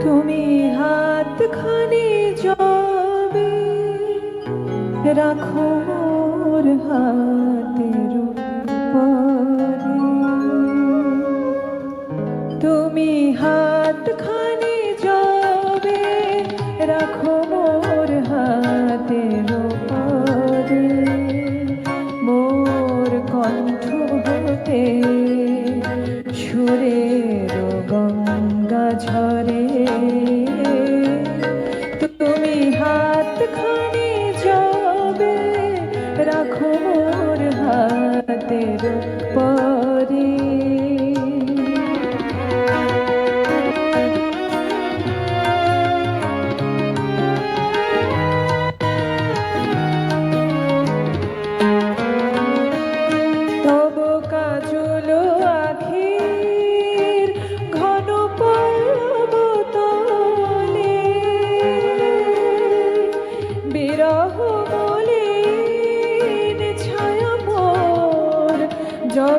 তুমি হাতখানি জবে, রাখো মোর হাতের পরে তুমি হাত হাতখানি জবে, রাখো মোর হাতের পরে মোর কণ্ঠ হতে সুরে রাখো মোর হাতের পরে।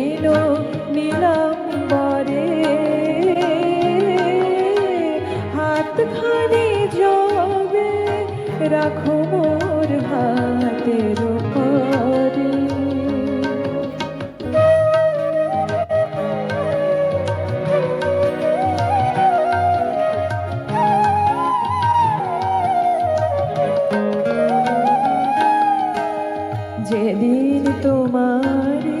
সেদিনও নিলাম বরে হাত খানি রাখো যেদিন তোমারে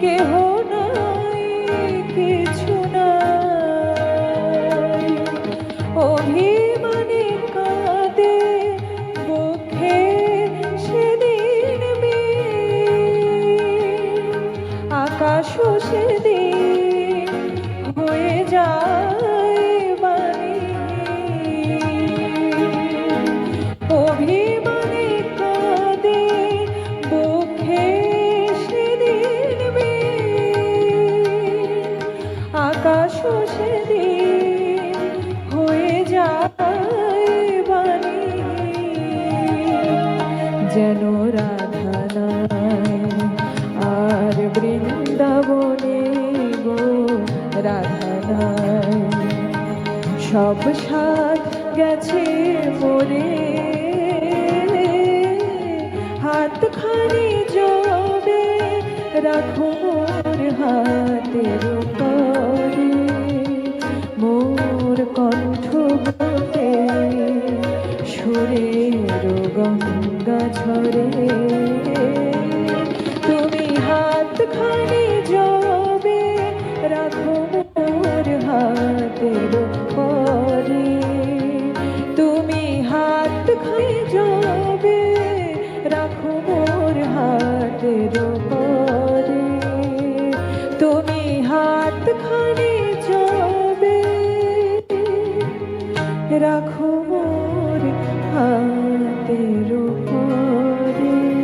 কেহ কিছু কাঁদে সেদিন মেঘ। আকাশও সেদিন হয়ে যায় আকাশও সেদিন হয়ে যায় বাণী। যেন রাধা নাই আর বৃন্দাবনে গো রাধা নাই সব সাথ গেছে মোরে হাত খানি যাবে রাখো মোর হাতের পরে গঙ্গা ঝরে। তুমি হাত খানি যাবে রাখো মোর হাতের পরে তুমি হাত খাই যাবে রাখো মোর হাতের পরে তুমি হাত খানি যাবে রাখো